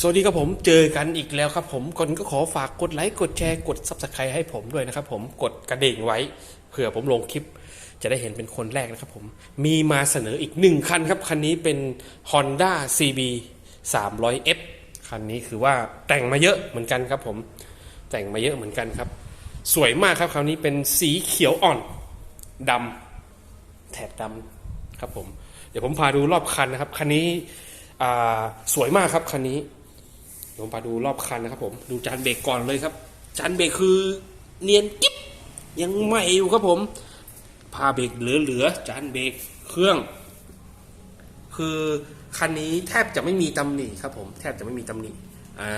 สวัสดีครับผมเจอกันอีกแล้วครับผมก่อนก็ขอฝากกดไลค์กดแชร์กด subscribe ให้ผมด้วยนะครับผมกดกระดิ่งไว้เผื่อผมลงคลิป จะได้เห็นเป็นคนแรกนะครับผมมีมาเสนออีกหนึ่งคันครับ คันนี้เป็น Honda CB 300F คันนี้คือว่าแต่งมาเยอะเหมือนกันครับผมแต่งมาเยอะเหมือนกันครับ สวยมากครับคราวนี้เป็นสีเขียวอ่อนดำแถบดำครับผมเดี๋ยวผมพาดูรอบคันนะครับคันนี้สวยมากครับคันนี้ เดี๋ยวผมพาดูรอบคันนะครับ ผมดูจานเบรกก่อนเลยครับ จานเบรกคือเนียนกิ๊บยังใหม่อยู่ครับผมพาเบรกเหลือๆจานเบรกเครื่อง คือคันนี้แทบจะไม่มีตำหนิครับ ผมแทบจะไม่มีตำหนิอ่า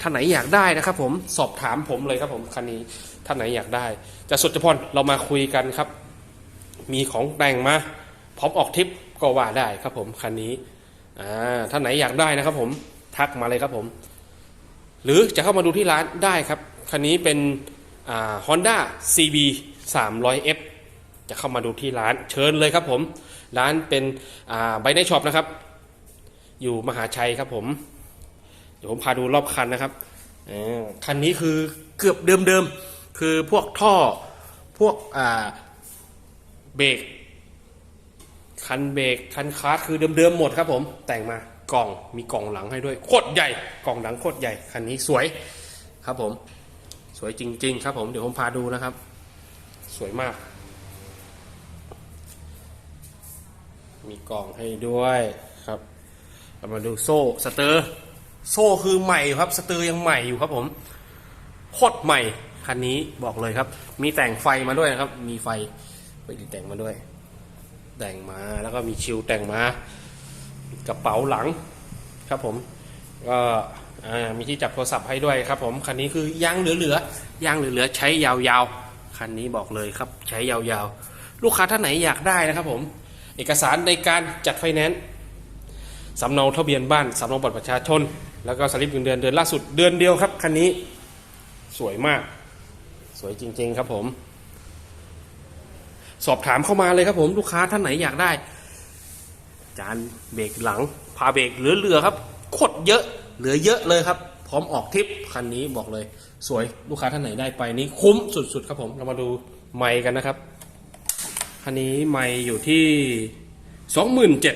ท่านไหนอยากได้นะครับ ผมสอบถามผมเลยครับ ผมคันนี้ท่านไหนอยากได้ จะสุดจะพรเรามาคุยกันครับ มีของแต่งมาพร้อมออกทริปก็ว่าได้ครับ ผมคันนี้อ่าท่านไหนอยากได้นะครับ ผม ทักมาเลยครับผม หรือจะเข้ามาดูที่ร้านได้ครับ คันนี้เป็นฮอ่า Honda CB 300F จะเข้ามาดูที่ร้านเชิญเลยครับผม ร้านเป็นอ่าไบในช็อปนะครับ อยู่มหาชัยครับผม เดี๋ยวผมพาดูรอบคันนะครับคันนี้คือเกือบเดิมๆ คือพวกท่อพวกเบรกคันเบรกคันคาร์คือเดิมๆหมดครับผมแต่งมา กล่องมีกล่องหลังให้ด้วยโคตรใหญ่กล่องหลังโคตรใหญ่คันนี้สวยครับผมสวยจริง ๆ ครับผมเดี๋ยวผมพาดูนะครับ สวยมาก มีกล่องให้ด้วยครับเรามาดูโซ่สเตอร์โซ่คือใหม่ครับสเตอร์ยังใหม่อยู่ครับผมโคตรใหม่คันนี้บอกเลยครับ มีแต่งไฟมาด้วยนะครับ มีไฟไปดีแต่งมาด้วย แต่งมาแล้วก็มีชิวแต่งมา กระเป๋าหลังครับผมก็มีที่จับโทรศัพท์ให้ด้วยครับผมคันนี้คือยางเหลือๆยางเหลือๆใช้ยาวๆคันนี้บอกเลยครับใช้ยาวๆ ลูกค้าท่านไหนอยากได้นะครับผมเอกสารในการจัดไฟแนนซ์สำเนาทะเบียนบ้านสำเนาบัตรประชาชน แล้วก็สลิปเงินเดือนเดือนล่าสุดเดือนเดียวครับคันนี้สวยมาก สวยจริง ๆ ครับผม สอบถามเข้ามาเลยครับผมลูกค้าท่านไหนอยากได้ จานเบรกหลังพาเบรกเหลือๆครับโคตรเยอะเหลือเยอะเลยครับ พร้อมออกทริปคันนี้บอกเลย สวยลูกค้าท่านไหนได้ไปนี้คุ้มสุดๆครับผมเรามาดูไมค์กันนะครับคันนี้ไมค์อยู่ที่สองหมื่นเจ็ด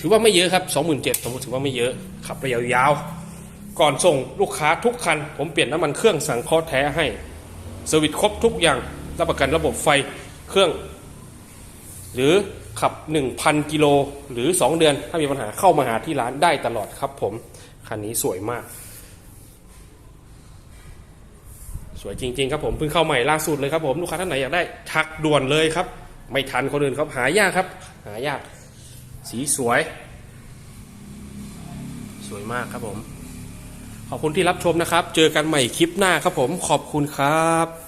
ถือว่าไม่เยอะครับสองหมื่นเจ็ดผมถือว่าไม่เยอะขับไปยาวๆ ก่อนส่งลูกค้าทุกคัน ผมเปลี่ยนน้ำมันเครื่องสังเคราะห์แท้ให้เซอร์วิสครบทุกอย่างรับประกันระบบไฟเครื่อง หรือ ขับ 1,000 กิโลหรือ 2 เดือน ถ้ามีปัญหาเข้ามาหาที่ร้านได้ตลอดครับผม คันนี้สวยมาก สวยจริง ๆ ครับผมเพิ่งเข้าใหม่ล่าสุดเลยครับผมลูกค้าท่านไหนอยากได้ทักด่วนเลยครับ ไม่ทันคนอื่นครับหายากครับ หายาก สีสวย สวยมากครับผม ขอบคุณที่รับชมนะครับ เจอกันใหม่คลิปหน้าครับผมขอบคุณครับ